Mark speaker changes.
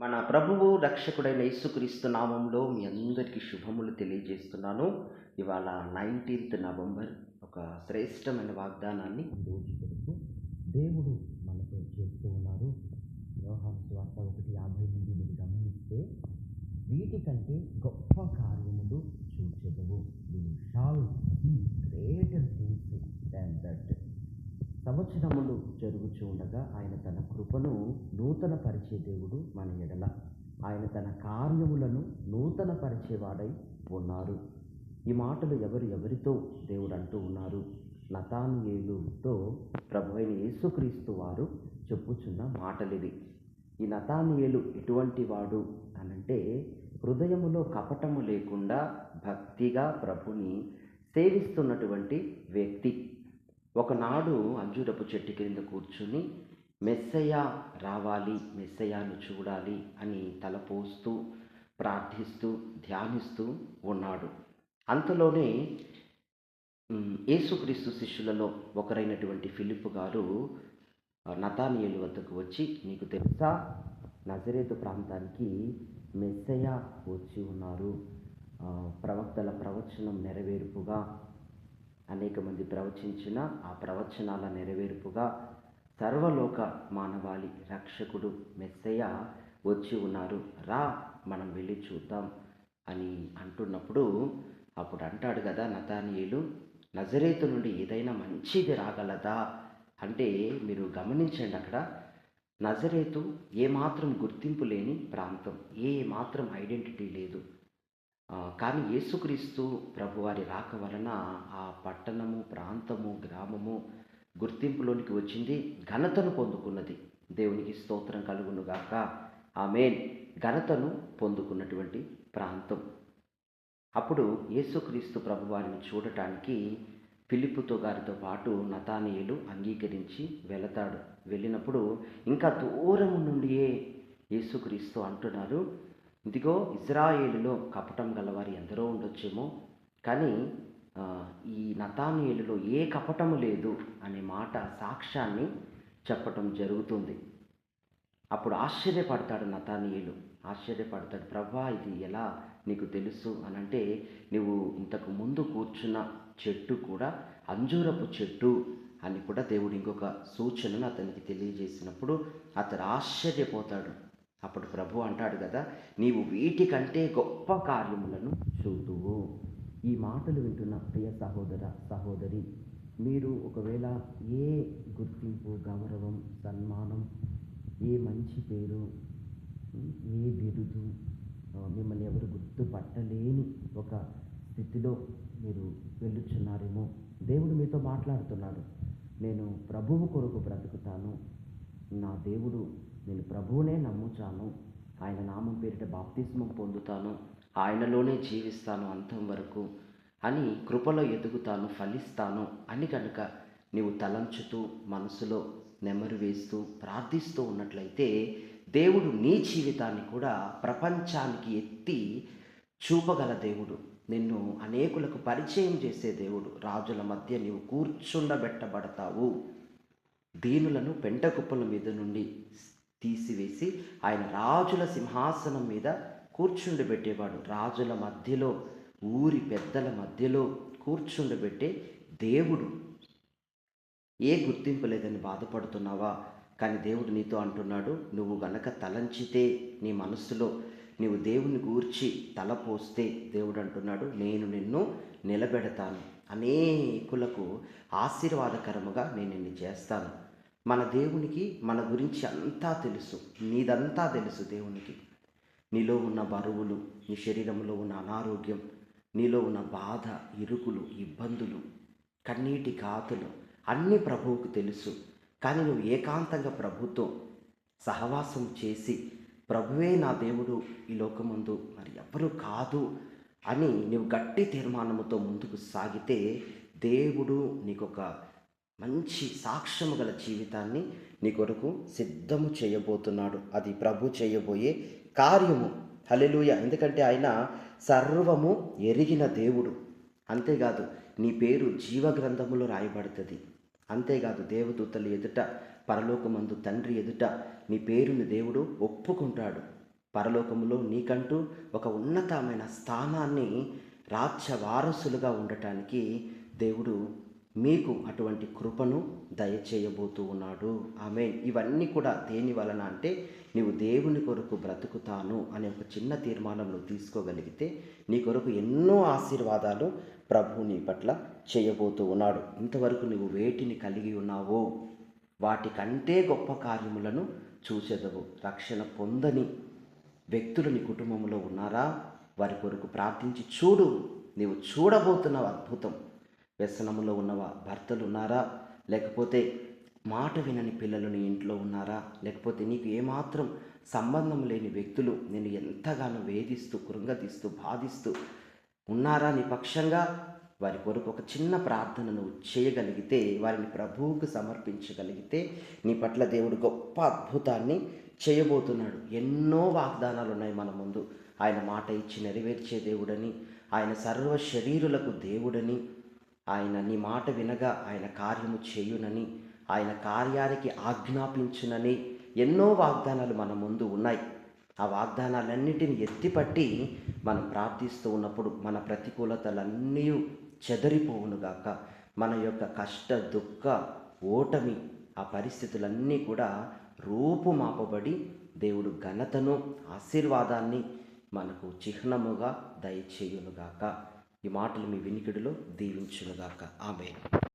Speaker 1: మన ప్రభువు రక్షకుడైన యేసుక్రీస్తు నామంలో మీ అందరికీ శుభములు తెలియజేస్తున్నాను. ఇవాళ నైన్టీన్త్ నవంబర్ ఒక శ్రేష్టమైన వాగ్దానాన్ని
Speaker 2: రోజు దేవుడు మనతో చేస్తూ ఉన్నారు వ్యవహార స్వార్థ ఒకటి యాభై నుండి మీరు గమనిస్తే వీటికంటే గొప్ప కార్యములు చూచెదవు. You shall be greater things than that. సంవత్సరములు జరుగుచూ ఉండగా ఆయన తన కృపను నూతన పరిచే దేవుడు మన ఎడల. ఆయన తన కార్యములను నూతన పరిచేవాడై ఉన్నారు. ఈ మాటలు ఎవరు ఎవరితో దేవుడు అంటూ ఉన్నారు? నతానియేలుతో ప్రభు అయిన యేసుక్రీస్తు వారు చెప్పుచున్న మాటలివి. ఈ నతానియేలు ఎటువంటి వాడు అనంటే హృదయములో కపటము లేకుండా భక్తిగా ప్రభుని సేవిస్తున్నటువంటి వ్యక్తి. ఒకనాడు అంజూరపు చెట్టు క్రింద కూర్చుని మెస్సయ్య రావాలి మెస్సయ్యను చూడాలి అని తలపోస్తూ ప్రార్థిస్తూ ధ్యానిస్తూ ఉన్నాడు. అంతలోనే యేసుక్రీస్తు శిష్యులలో ఒకరైనటువంటి ఫిలిప్ గారు ఆ, వద్దకు వచ్చి నీకు తెలుసా? నజరేతు ప్రాంతానికి మెస్సయ్య వచ్చి ఉన్నారు. ప్రవక్తల ప్రవచనం నెరవేర్పుగా అనేక మంది ప్రవచించిన ఆ ప్రవచనాల నెరవేర్పుగా సర్వలోక మానవాళి రక్షకుడు మెస్సయ్య వచ్చి ఉన్నారు. రా మనం వెళ్ళి చూద్దాం అని అంటున్నప్పుడు అప్పుడు అంటాడు కదా నతానీయులు నజరేతు నుండి ఏదైనా మంచిది రాగలదా? అంటే మీరు గమనించండి అక్కడ నజరేతు ఏమాత్రం గుర్తింపు లేని ప్రాంతం ఏ మాత్రం ఐడెంటిటీ లేదు. కానీ యేసుక్రీస్తు ప్రభువారి రాక వలన ఆ పట్టణము ప్రాంతము గ్రామము గుర్తింపులోనికి వచ్చింది ఘనతను పొందుకున్నది. దేవునికి స్తోత్రం కలుగునుగాక. ఆమెన్. ఘనతను పొందుకున్నటువంటి ప్రాంతం. అప్పుడు యేసుక్రీస్తు ప్రభువారిని చూడటానికి పిలుపుతో గారితో పాటు నతానీయులు అంగీకరించి వెళతాడు. వెళ్ళినప్పుడు ఇంకా దూరం నుండియే యేసుక్రీస్తు అంటున్నారు ఇదిగో ఇజ్రాయేలులో కపటం గలవారు ఎందరో ఉండొచ్చేమో. కానీ ఈ నతానీయులలో ఏ కపటము లేదు అనే మాట సాక్ష్యాన్ని చెప్పటం జరుగుతుంది. అప్పుడు ఆశ్చర్యపడతాడు నతానీయులు. ఆశ్చర్యపడతాడు ప్రభా ఇది ఎలా నీకు తెలుసు? అని అంటే నువ్వు ఇంతకు ముందు కూర్చున్న చెట్టు కూడా అంజూరపు చెట్టు అని కూడా దేవుడు ఇంకొక సూచనను అతనికి తెలియజేసినప్పుడు అతడు ఆశ్చర్యపోతాడు. అప్పుడు ప్రభు అంటాడు కదా నీవు వీటికంటే గొప్ప కార్యములను చూతువు ఈ మాటలు వింటున్న ప్రియ సహోదర సహోదరి మీరు ఒకవేళ ఏ గుర్తింపు గౌరవం సన్మానం ఏ మంచి పేరు ఏ బిరుదు మిమ్మల్ని ఎవరు గుర్తుపట్టలేని ఒక స్థితిలో మీరు వెళ్ళుచున్నారేమో దేవుడు మీతో మాట్లాడుతున్నాడు. నేను ప్రభువు కొరకు బ్రతుకుతాను. నా దేవుడు నేను ప్రభువునే నమ్ముచాను ఆయన నామం పేరిట బాప్తిస్మం పొందుతాను. ఆయనలోనే జీవిస్తాను అంతం వరకు అని కృపలో ఎదుగుతాను ఫలిస్తాను అని కనుక నీవు తలంచుతూ మనసులో నెమరు వేస్తూ ప్రార్థిస్తూ ఉన్నట్లయితే దేవుడు నీ జీవితాన్ని కూడా ప్రపంచానికి ఎత్తి చూపగల దేవుడు. నిన్ను అనేకులకు పరిచయం చేసే దేవుడు. రాజుల మధ్య నీవు కూర్చుండబెట్టబడతావు. దీనులను పెంటకుప్పల మీద నుండి తీసివేసి ఆయన రాజుల సింహాసనం మీద కూర్చుండబెట్టేవాడు. రాజుల మధ్యలో ఊరి పెద్దల మధ్యలో కూర్చుండబెట్టే దేవుడు. ఏ గుర్తింపు లేదని బాధపడుతున్నావా? కానీ దేవుడు నీతో అంటున్నాడు నువ్వు గనక తలంచితే నీ మనస్సులో నీవు దేవుని గూర్చి తలపోస్తే దేవుడు అంటున్నాడు నేను నిన్ను నిలబెడతాను. అనేకులకు ఆశీర్వాదకరముగా నేను నిన్ను చేస్తాను. మన దేవునికి మన గురించి అంతా తెలుసు. నీదంతా తెలుసు దేవునికి. నీలో ఉన్న బరువులు నీ శరీరంలో ఉన్న అనారోగ్యం నీలో ఉన్న బాధ ఇరుకులు ఇబ్బందులు కన్నీటి కాతులు అన్నీ ప్రభువుకు తెలుసు. కానీ నువ్వు ఏకాంతంగా ప్రభుతో సహవాసం చేసి ప్రభువే నా దేవుడు ఈ లోకముందు మరి ఎవ్వరూ కాదు అని నువ్వు గట్టి తీర్మానముతో ముందుకు సాగితే దేవుడు నీకొక మంచి సాక్ష్యము గల జీవితాన్ని నీ కొరకు సిద్ధము చేయబోతున్నాడు. అది ప్రభు చేయబోయే కార్యము. హలెలుయ ఎందుకంటే ఆయన సర్వము ఎరిగిన దేవుడు. అంతేకాదు నీ పేరు జీవగ్రంథములో రాయబడుతుంది. అంతేకాదు దేవదూతలు ఎదుట పరలోకమందు తండ్రి ఎదుట నీ పేరుని దేవుడు ఒప్పుకుంటాడు.
Speaker 1: పరలోకములో నీకంటూ ఒక ఉన్నతమైన స్థానాన్ని రాజ్య వారసులుగా ఉండటానికి దేవుడు మీకు అటువంటి కృపను దయచేయబోతూ ఉన్నాడు. ఆమె ఇవన్నీ కూడా దేని వలన అంటే నీవు దేవుని కొరకు బ్రతుకుతాను అనే ఒక చిన్న తీర్మానం నువ్వు తీసుకోగలిగితే నీ కొరకు ఎన్నో ఆశీర్వాదాలు ప్రభు నీ పట్ల చేయబోతూ ఉన్నాడు. ఇంతవరకు నువ్వు వేటిని కలిగి ఉన్నావో వాటికంటే గొప్ప కార్యములను చూసేదవు రక్షణ పొందని వ్యక్తులు నీ కుటుంబంలో ఉన్నారా? వారి కొరకు ప్రార్థించి చూడు. నీవు చూడబోతున్నావు అద్భుతం. వ్యసనంలో ఉన్నవా? భర్తలు ఉన్నారా లేకపోతే మాట వినని పిల్లలు నీ ఇంట్లో ఉన్నారా? లేకపోతే నీకు ఏమాత్రం సంబంధం లేని వ్యక్తులు నేను ఎంతగానో వేధిస్తూ కృంగతీస్తూ బాధిస్తూ ఉన్నారా నీ పక్షంగా? వారి కొరకు ఒక చిన్న ప్రార్థన నువ్వు చేయగలిగితే వారిని ప్రభువుకు సమర్పించగలిగితే నీ పట్ల దేవుడు గొప్ప అద్భుతాన్ని చేయబోతున్నాడు. ఎన్నో వాగ్దానాలు ఉన్నాయి మన ముందు. ఆయన మాట ఇచ్చి నెరవేర్చే దేవుడని ఆయన సర్వ శరీరులకు దేవుడని ఆయన నీ మాట వినగా ఆయన కార్యము చేయునని ఆయన కార్యానికి ఆజ్ఞాపించునని ఎన్నో వాగ్దానాలు మన ముందు ఉన్నాయి. ఆ వాగ్దానాలన్నింటిని ఎత్తిపట్టి మనం ప్రార్థిస్తూ ఉన్నప్పుడు మన ప్రతికూలతలన్నీ చెదరిపోవునుగాక మన యొక్క కష్ట దుఃఖ ఓటమి ఆ పరిస్థితులన్నీ కూడా రూపుమాపబడి దేవుడు ఘనతను ఆశీర్వాదాన్ని మనకు చిహ్నముగా దయచేయునుగాక ఈ మాటలు మీ వినికిడిలో దీవించునుగాక. ఆమె